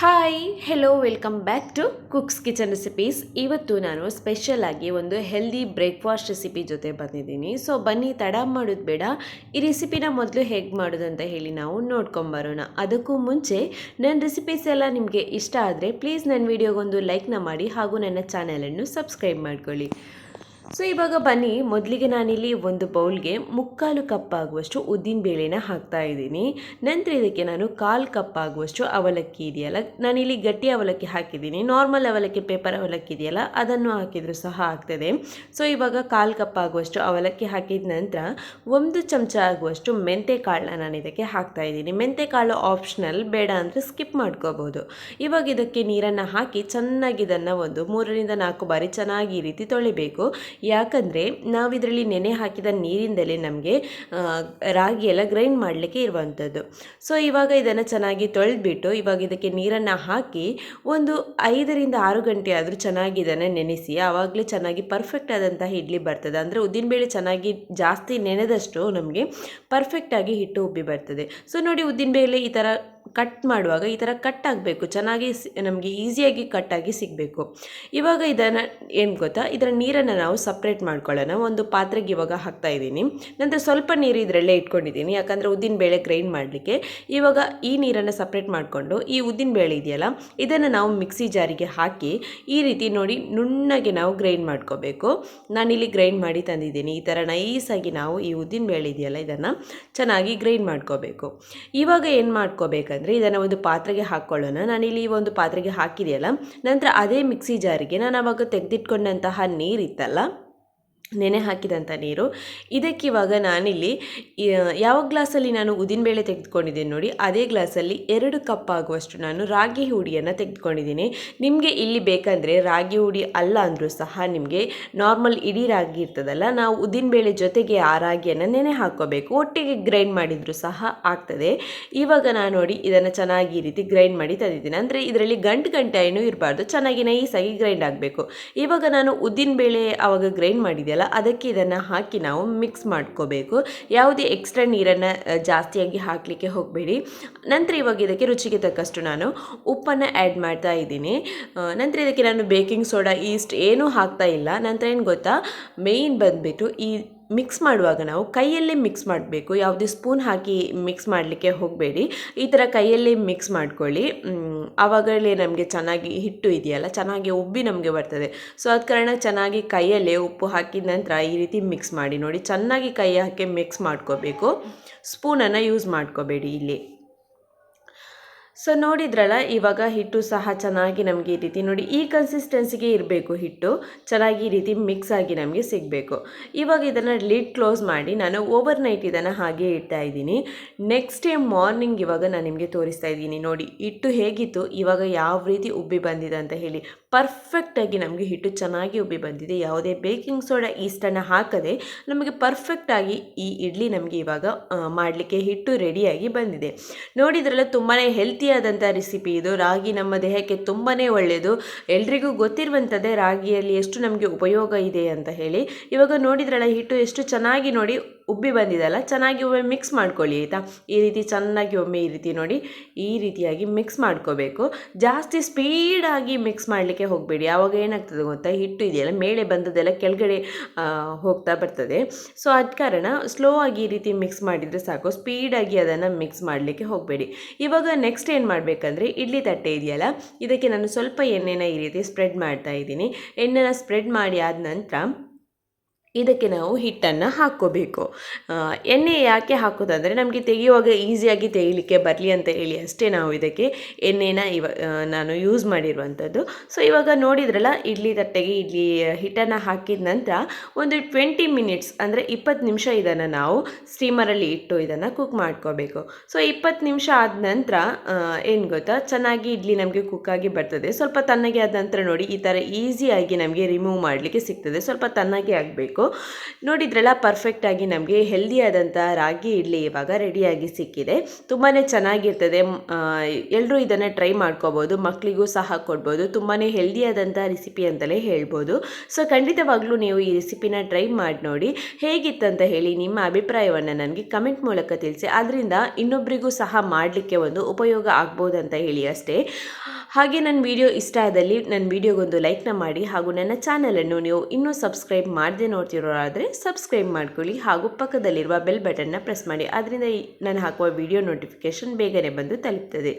Hi hello welcome back to cooks kitchen recipes ಇವತ್ತು ನಾನು special ಆಗಿ ಒಂದು ಹೆಲ್ದಿ ಬ್ರೇಕ್ಫಾಸ್ಟ್ ರೆಸಿಪಿ ಜೊತೆ ಬಂದಿದ್ದೀನಿ. ಸೊ ಬನ್ನಿ, ತಡ ಮಾಡೋದು ಬೇಡ. ಈ ರೆಸಿಪಿನ ಮೊದಲು ಹೇಗೆ ಮಾಡೋದು ಅಂತ ಹೇಳಿ ನಾವು ನೋಡ್ಕೊಂಬರೋಣ ಅದಕ್ಕೂ ಮುಂಚೆ ನನ್ನ ರೆಸಿಪೀಸ್ ಎಲ್ಲ ನಿಮಗೆ ಇಷ್ಟ ಆದರೆ ಪ್ಲೀಸ್ ನನ್ನ ವಿಡಿಯೋಗೊಂದು ಲೈಕ್ನ ಮಾಡಿ ಹಾಗೂ ನನ್ನ ಚಾನಲನ್ನು ಸಬ್ಸ್ಕ್ರೈಬ್ ಮಾಡ್ಕೊಳ್ಳಿ. ಸೊ ಇವಾಗ ಬನ್ನಿ. ಮೊದಲಿಗೆ ನಾನಿಲ್ಲಿ ಒಂದು ಬೌಲ್ಗೆ ಮುಕ್ಕಾಲು ಕಪ್ ಆಗುವಷ್ಟು ಉದ್ದಿನ ಬೇಳೆನ ಹಾಕ್ತಾ ಇದ್ದೀನಿ. ನಂತರ ಇದಕ್ಕೆ ನಾನು ಕಾಲು ಕಪ್ ಆಗುವಷ್ಟು ಅವಲಕ್ಕಿ ಇದೆಯಲ್ಲ, ನಾನಿಲ್ಲಿ ಗಟ್ಟಿ ಅವಲಕ್ಕಿ ಹಾಕಿದ್ದೀನಿ. ನಾರ್ಮಲ್ ಅವಲಕ್ಕಿ, ಪೇಪರ್ ಅವಲಕ್ಕಿ ಇದೆಯಲ್ಲ, ಅದನ್ನು ಹಾಕಿದರೂ ಸಹ ಆಗ್ತದೆ. ಸೊ ಇವಾಗ ಕಾಲು ಕಪ್ ಆಗುವಷ್ಟು ಅವಲಕ್ಕಿ ಹಾಕಿದ ನಂತರ ಒಂದು ಚಮಚ ಆಗುವಷ್ಟು ಮೆಂತೆ ಕಾಳನ್ನ ನಾನು ಇದಕ್ಕೆ ಹಾಕ್ತಾ ಇದ್ದೀನಿ. ಮೆಂತೆ ಕಾಳು ಆಪ್ಷನಲ್ ಬೇಡ ಅಂದರೆ ಸ್ಕಿಪ್ ಮಾಡ್ಕೋಬೋದು ಇವಾಗ ಇದಕ್ಕೆ ನೀರನ್ನು ಹಾಕಿ ಚೆನ್ನಾಗಿ ಇದನ್ನು ಒಂದು ಮೂರರಿಂದ ನಾಲ್ಕು ಬಾರಿ ಚೆನ್ನಾಗಿ ಈ ರೀತಿ ತೊಳಿಬೇಕು. ಯಾಕಂದರೆ ನಾವು ಇದರಲ್ಲಿ ನೆನೆ ಹಾಕಿದ ನೀರಿಂದಲೇ ನಮಗೆ ರಾಗಿ ಎಲ್ಲ ಗ್ರೈಂಡ್ ಮಾಡಲಿಕ್ಕೆ ಇರುವಂಥದ್ದು. ಸೊ ಇವಾಗ ಇದನ್ನು ಚೆನ್ನಾಗಿ ತೊಳೆದ್ಬಿಟ್ಟು ಇವಾಗ ಇದಕ್ಕೆ ನೀರನ್ನು ಹಾಕಿ ಒಂದು ಐದರಿಂದ ಆರು ಗಂಟೆ ಆದರೂ ಚೆನ್ನಾಗಿ ಇದನ್ನು ನೆನೆಸಿ, ಆವಾಗಲೇ ಚೆನ್ನಾಗಿ ಪರ್ಫೆಕ್ಟ್ ಆದಂತಹ ಇಡ್ಲಿ ಬರ್ತದೆ. ಅಂದರೆ ಉದ್ದಿನಬೇಳೆ ಚೆನ್ನಾಗಿ ಜಾಸ್ತಿ ನೆನೆದಷ್ಟು ನಮಗೆ ಪರ್ಫೆಕ್ಟಾಗಿ ಹಿಟ್ಟು ಉಬ್ಬಿ ಬರ್ತದೆ. ಸೊ ನೋಡಿ ಉದ್ದಿನಬೇಳೆ ಈ ಥರ ಕಟ್ ಮಾಡುವಾಗ ಈ ಥರ ಕಟ್ ಆಗಬೇಕು. ಚೆನ್ನಾಗಿ ನಮಗೆ ಈಸಿಯಾಗಿ ಕಟ್ಟಾಗಿ ಸಿಗಬೇಕು. ಇವಾಗ ಇದನ್ನು ಏನು ಗೊತ್ತಾ? ಇದರ ನೀರನ್ನು ನಾವು ಸಪ್ರೇಟ್ ಮಾಡ್ಕೊಳ್ಳೋಣ. ಒಂದು ಪಾತ್ರೆಗೆ ಇವಾಗ ಹಾಕ್ತಾ ಇದ್ದೀನಿ. ನಂತರ ಸ್ವಲ್ಪ ನೀರು ಇದರಲ್ಲೇ ಇಟ್ಕೊಂಡಿದ್ದೀನಿ. ಯಾಕಂದರೆ ಉದ್ದಿನ ಬೇಳೆ ಗ್ರೈಂಡ್ ಮಾಡಲಿಕ್ಕೆ. ಇವಾಗ ಈ ನೀರನ್ನು ಸಪ್ರೇಟ್ ಮಾಡಿಕೊಂಡು, ಈ ಉದ್ದಿನ ಬೇಳೆ ಇದೆಯಲ್ಲ, ಇದನ್ನು ನಾವು ಮಿಕ್ಸಿ ಜಾರಿಗೆ ಹಾಕಿ, ಈ ರೀತಿ ನೋಡಿ ನುಣ್ಣಗೆ ನಾವು ಗ್ರೈಂಡ್ ಮಾಡ್ಕೋಬೇಕು. ನಾನಿಲ್ಲಿ ಗ್ರೈಂಡ್ ಮಾಡಿ ತಂದಿದ್ದೀನಿ. ಈ ಥರ ನೈಸಾಗಿ ನಾವು ಈ ಉದ್ದಿನ ಬೇಳೆ ಇದೆಯಲ್ಲ, ಇದನ್ನು ಚೆನ್ನಾಗಿ ಗ್ರೈಂಡ್ ಮಾಡ್ಕೋಬೇಕು. ಇವಾಗ ಏನು ಮಾಡ್ಕೋಬೇಕಂದ್ರೆ ಇದನ್ನು ಒಂದು ಪಾತ್ರೆಗೆ ಹಾಕ್ಕೊಳ್ಳೋಣ ನಾನಿಲ್ಲಿ ಒಂದು ಪಾತ್ರೆಗೆ ಹಾಕಿದೆಯಲ್ಲ, ನಂತರ ಅದೇ ಮಿಕ್ಸಿ ಜಾರಿಗೆ ನಾನು ಅವಾಗ ತೆಗೆದಿಟ್ಕೊಂಡಂತಹ ನೀರಿತ್ತಲ್ಲ ನೆನೆ ಹಾಕಿದಂಥ ನೀರು. ಇದಕ್ಕಿವಾಗ ನಾನಿಲ್ಲಿ ಯಾವ ಗ್ಲಾಸಲ್ಲಿ ನಾನು ಉದಿನಬೇಳೆ ತೆಗೆದುಕೊಂಡಿದ್ದೀನಿ ನೋಡಿ, ಅದೇ ಗ್ಲಾಸಲ್ಲಿ ಎರಡು ಕಪ್ ಆಗುವಷ್ಟು ನಾನು ರಾಗಿ ಹುಡಿಯನ್ನು ತೆಗೆದುಕೊಂಡಿದ್ದೀನಿ. ನಿಮಗೆ ಇಲ್ಲಿ ಬೇಕಂದರೆ ರಾಗಿ ಹುಡಿ ಅಲ್ಲ ಅಂದರೂ ಸಹ ನಿಮಗೆ ನಾರ್ಮಲ್ ಇಡೀ ರಾಗಿ ಇರ್ತದಲ್ಲ, ನಾವು ಉದಿನಬೇಳೆ ಜೊತೆಗೆ ಆ ರಾಗಿಯನ್ನು ನೆನೆ ಹಾಕೋಬೇಕು. ಒಟ್ಟಿಗೆ ಗ್ರೈಂಡ್ ಮಾಡಿದರೂ ಸಹ ಆಗ್ತದೆ. ಇವಾಗ ನಾನು ನೋಡಿ ಇದನ್ನು ಚೆನ್ನಾಗಿ ಈ ರೀತಿ ಗ್ರೈಂಡ್ ಮಾಡಿ ತಂದಿದ್ದೀನಿ ಅಂದರೆ ಇದರಲ್ಲಿ ಗಂಟು ಗಂಟೆ ಏನೂ ಇರಬಾರ್ದು, ಚೆನ್ನಾಗಿ ನೈಸಾಗಿ ಗ್ರೈಂಡ್ ಆಗಬೇಕು. ಇವಾಗ ನಾನು ಉದ್ದಿನಬೇಳೆ ಆವಾಗ ಗ್ರೈಂಡ್ ಮಾಡಿದೆ ಅದಕ್ಕೆ ಇದನ್ನು ಹಾಕಿ ನಾವು ಮಿಕ್ಸ್ ಮಾಡ್ಕೋಬೇಕು. ಯಾವುದೇ ಎಕ್ಸ್ಟ್ರಾ ನೀರನ್ನು ಜಾಸ್ತಿಯಾಗಿ ಹಾಕಲಿಕ್ಕೆ ಹೋಗಬೇಡಿ. ನಂತರ ಇವಾಗ ಇದಕ್ಕೆ ರುಚಿಗೆ ತಕ್ಕಷ್ಟು ನಾನು ಉಪ್ಪನ್ನು ಆ್ಯಡ್ ಮಾಡ್ತಾ ಇದ್ದೀನಿ. ನಂತರ ಇದಕ್ಕೆ ನಾನು ಬೇಕಿಂಗ್ ಸೋಡಾ ಈಸ್ಟ್ ಏನೂ ಹಾಕ್ತಾ ಇಲ್ಲ. ನಂತರ ಏನು ಗೊತ್ತಾ? ಮೇಯ್ನ್ ಬಂದುಬಿಟ್ಟು ಈ ಮಿಕ್ಸ್ ಮಾಡುವಾಗ ನಾವು ಕೈಯಲ್ಲೇ ಮಿಕ್ಸ್ ಮಾಡಬೇಕು. ಯಾವುದೇ ಸ್ಪೂನ್ ಹಾಕಿ ಮಿಕ್ಸ್ ಮಾಡಲಿಕ್ಕೆ ಹೋಗಬೇಡಿ. ಈ ಥರ ಕೈಯಲ್ಲೇ ಮಿಕ್ಸ್ ಮಾಡ್ಕೊಳ್ಳಿ. ಆವಾಗಲೇ ನಮಗೆ ಚೆನ್ನಾಗಿ ಹಿಟ್ಟು ಇದೆಯಲ್ಲ, ಚೆನ್ನಾಗಿ ಉಬ್ಬಿ ನಮಗೆ ಬರ್ತದೆ. ಸೊ ಅದ ಕಾರಣ ಚೆನ್ನಾಗಿ ಕೈಯಲ್ಲೇ ಉಪ್ಪು ಹಾಕಿದ ನಂತರ ಈ ರೀತಿ ಮಿಕ್ಸ್ ಮಾಡಿ ನೋಡಿ. ಚೆನ್ನಾಗಿ ಕೈ ಹಾಕಿ ಮಿಕ್ಸ್ ಮಾಡ್ಕೋಬೇಕು. ಸ್ಪೂನನ್ನು ಯೂಸ್ ಮಾಡ್ಕೋಬೇಡಿ ಇಲ್ಲಿ. ಸೊ ನೋಡಿದ್ರಲ್ಲ, ಇವಾಗ ಹಿಟ್ಟು ಸಹ ಚೆನ್ನಾಗಿ ನಮಗೆ ಈ ರೀತಿ ನೋಡಿ, ಈ ಕನ್ಸಿಸ್ಟೆನ್ಸಿಗೆ ಇರಬೇಕು ಹಿಟ್ಟು. ಚೆನ್ನಾಗಿ ಈ ರೀತಿ ಮಿಕ್ಸ್ ಆಗಿ ನಮಗೆ ಸಿಗಬೇಕು. ಇವಾಗ ಇದನ್ನು ಲಿಡ್ ಕ್ಲೋಸ್ ಮಾಡಿ ನಾನು ಓವರ್ ನೈಟ್ ಇದನ್ನು ಹಾಗೆ ಇಡ್ತಾ ಇದ್ದೀನಿ. ನೆಕ್ಸ್ಟ್ ಡೇ ಮಾರ್ನಿಂಗ್ ಇವಾಗ ನಾನು ನಿಮಗೆ ತೋರಿಸ್ತಾ ಇದ್ದೀನಿ. ನೋಡಿ, ಹಿಟ್ಟು ಹೇಗಿತ್ತು, ಇವಾಗ ಯಾವ ರೀತಿ ಉಬ್ಬಿ ಬಂದಿದೆ ಅಂತ ಹೇಳಿ. ಪರ್ಫೆಕ್ಟಾಗಿ ನಮಗೆ ಹಿಟ್ಟು ಚೆನ್ನಾಗಿ ಉಬ್ಬಿ ಬಂದಿದೆ. ಯಾವುದೇ ಬೇಕಿಂಗ್ ಸೋಡಾ ಈಸ್ಟನ್ನು ಹಾಕದೆ ನಮಗೆ ಪರ್ಫೆಕ್ಟಾಗಿ ಈ ಇಡ್ಲಿ ನಮಗೆ ಇವಾಗ ಮಾಡಲಿಕ್ಕೆ ಹಿಟ್ಟು ರೆಡಿಯಾಗಿ ಬಂದಿದೆ. ನೋಡಿದ್ರಲ್ಲ ತುಂಬಾ ಹೆಲ್ತಿ ಆದಂಥ ರೆಸಿಪಿ ಇದು. ರಾಗಿ ನಮ್ಮ ದೇಹಕ್ಕೆ ತುಂಬಾ ಒಳ್ಳೆಯದು. ಎಲ್ರಿಗೂ ಗೊತ್ತಿರುವಂಥದ್ದೇ ರಾಗಿಯಲ್ಲಿ ಎಷ್ಟು ನಮಗೆ ಉಪಯೋಗ ಇದೆ ಅಂತ ಹೇಳಿ. ಇವಾಗ ನೋಡಿದ್ರಲ್ಲ, ಹಿಟ್ಟು ಎಷ್ಟು ಚೆನ್ನಾಗಿ ನೋಡಿ ಉಬ್ಬಿ ಬಂದಿದಲ್ಲ ಚೆನ್ನಾಗಿ ಒಮ್ಮೆ ಮಿಕ್ಸ್ ಮಾಡ್ಕೊಳ್ಳಿ, ಆಯಿತಾ? ಈ ರೀತಿ ಚೆನ್ನಾಗಿ ಒಮ್ಮೆ ಈ ರೀತಿ ನೋಡಿ, ಈ ರೀತಿಯಾಗಿ ಮಿಕ್ಸ್ ಮಾಡ್ಕೋಬೇಕು. ಜಾಸ್ತಿ ಸ್ಪೀಡಾಗಿ ಮಿಕ್ಸ್ ಮಾಡಲಿಕ್ಕೆ ಹೋಗಬೇಡಿ. ಆವಾಗ ಏನಾಗ್ತದೆ ಗೊತ್ತಾ? ಹಿಟ್ಟು ಇದೆಯಲ್ಲ, ಮೇಲೆ ಬಂದದೆಲ್ಲ ಕೆಳಗಡೆ ಹೋಗ್ತಾ ಬರ್ತದೆ. ಸೊ ಅದ ಕಾರಣ ಸ್ಲೋ ಆಗಿ ಈ ರೀತಿ ಮಿಕ್ಸ್ ಮಾಡಿದರೆ ಸಾಕು. ಸ್ಪೀಡಾಗಿ ಅದನ್ನು ಮಿಕ್ಸ್ ಮಾಡಲಿಕ್ಕೆ ಹೋಗಬೇಡಿ. ಇವಾಗ ನೆಕ್ಸ್ಟ್ ಏನು ಮಾಡಬೇಕಂದ್ರೆ, ಇಡ್ಲಿ ತಟ್ಟೆ ಇದೆಯಲ್ಲ? ಇದಕ್ಕೆ ನಾನು ಸ್ವಲ್ಪ ಎಣ್ಣೆನ ಈ ರೀತಿ ಸ್ಪ್ರೆಡ್ ಮಾಡ್ತಾ ಇದ್ದೀನಿ. ಎಣ್ಣೆನ ಸ್ಪ್ರೆಡ್ ಮಾಡಿ ಆದ ನಂತರ ಇದಕ್ಕೆ ನಾವು ಹಿಟ್ಟನ್ನು ಹಾಕ್ಕೋಬೇಕು. ಎಣ್ಣೆ ಯಾಕೆ ಹಾಕೋದಂದರೆ ನಮಗೆ ತೆಗೆಯುವಾಗ ಈಸಿಯಾಗಿ ತೆಗಿಲಿಕ್ಕೆ ಬರಲಿ ಅಂತ ಹೇಳಿ ಅಷ್ಟೇ ನಾವು ಇದಕ್ಕೆ ಎಣ್ಣೆನ ಇವ ನಾನು ಯೂಸ್ ಮಾಡಿರುವಂಥದ್ದು. ಸೊ ಇವಾಗ ನೋಡಿದ್ರಲ್ಲ, ಇಡ್ಲಿ ತಟ್ಟೆಗೆ ಇಡ್ಲಿ ಹಿಟ್ಟನ್ನು ಹಾಕಿದ ನಂತರ ಒಂದು ಟ್ವೆಂಟಿ ಮಿನಿಟ್ಸ್ ಅಂದರೆ ಇಪ್ಪತ್ತು ನಿಮಿಷ ಇದನ್ನು ನಾವು ಸ್ಟೀಮರಲ್ಲಿ ಇಟ್ಟು ಇದನ್ನು ಕುಕ್ ಮಾಡ್ಕೋಬೇಕು. ಸೊ ಇಪ್ಪತ್ತು ನಿಮಿಷ ಆದ ನಂತರ ಏನು ಗೊತ್ತಾ? ಚೆನ್ನಾಗಿ ಇಡ್ಲಿ ನಮಗೆ ಕುಕ್ಕಾಗಿ ಬರ್ತದೆ. ಸ್ವಲ್ಪ ತಣ್ಣಗೆ ಆದ ನಂತರ ನೋಡಿ, ಈ ಥರ ಈಸಿಯಾಗಿ ನಮಗೆ ರಿಮೂವ್ ಮಾಡಲಿಕ್ಕೆ ಸಿಗ್ತದೆ. ಸ್ವಲ್ಪ ತಣ್ಣಗೆ ಆಗಬೇಕು. ನೋಡಿದ್ರಲ್ಲ ಪರ್ಫೆಕ್ಟಾಗಿ ನಮಗೆ ಹೆಲ್ದಿಯಾದಂಥ ರಾಗಿ ಇಡ್ಲಿ ಇವಾಗ ರೆಡಿಯಾಗಿ ಸಿಕ್ಕಿದೆ. ತುಂಬಾ ಚೆನ್ನಾಗಿರ್ತದೆ. ಎಲ್ಲರೂ ಇದನ್ನು ಟ್ರೈ ಮಾಡ್ಕೋಬೋದು. ಮಕ್ಕಳಿಗೂ ಸಹ ಕೊಡ್ಬೋದು. ತುಂಬಾ ಹೆಲ್ದಿಯಾದಂಥ ರೆಸಿಪಿ ಅಂತಲೇ ಹೇಳ್ಬೋದು. ಸೊ ಖಂಡಿತವಾಗ್ಲೂ ನೀವು ಈ ರೆಸಿಪಿನ ಟ್ರೈ ಮಾಡಿ ನೋಡಿ. ಹೇಗಿತ್ತಂತ ಹೇಳಿ ನಿಮ್ಮ ಅಭಿಪ್ರಾಯವನ್ನು ನನಗೆ ಕಮೆಂಟ್ ಮೂಲಕ ತಿಳಿಸಿ. ಅದರಿಂದ ಇನ್ನೊಬ್ಬರಿಗೂ ಸಹ ಮಾಡಲಿಕ್ಕೆ ಒಂದು ಉಪಯೋಗ ಆಗ್ಬೋದು ಅಂತ ಹೇಳಿ ಅಷ್ಟೇ. ಹಾಗೆ ನನ್ನ ವಿಡಿಯೋ ಇಷ್ಟ ಆದಲ್ಲಿ ನನ್ನ ವಿಡಿಯೋಗೊಂದು ಲೈಕ್ನ ಮಾಡಿ ಹಾಗೂ ನನ್ನ ಚಾನಲನ್ನು ನೀವು ಇನ್ನೂ ಸಬ್ಸ್ಕ್ರೈಬ್ ಮಾಡದೆ ನೋಡ್ತಿರೋರಾದರೆ ಸಬ್ಸ್ಕ್ರೈಬ್ ಮಾಡ್ಕೊಳ್ಳಿ ಹಾಗೂ ಪಕ್ಕದಲ್ಲಿರುವ ಬೆಲ್ ಬಟನ್ನ ಪ್ರೆಸ್ ಮಾಡಿ ಅದರಿಂದ ನಾನು ಹಾಕುವ ವಿಡಿಯೋ ನೋಟಿಫಿಕೇಷನ್ ಬೇಗನೆ ಬಂದು ತಲುಪ್ತದೆ.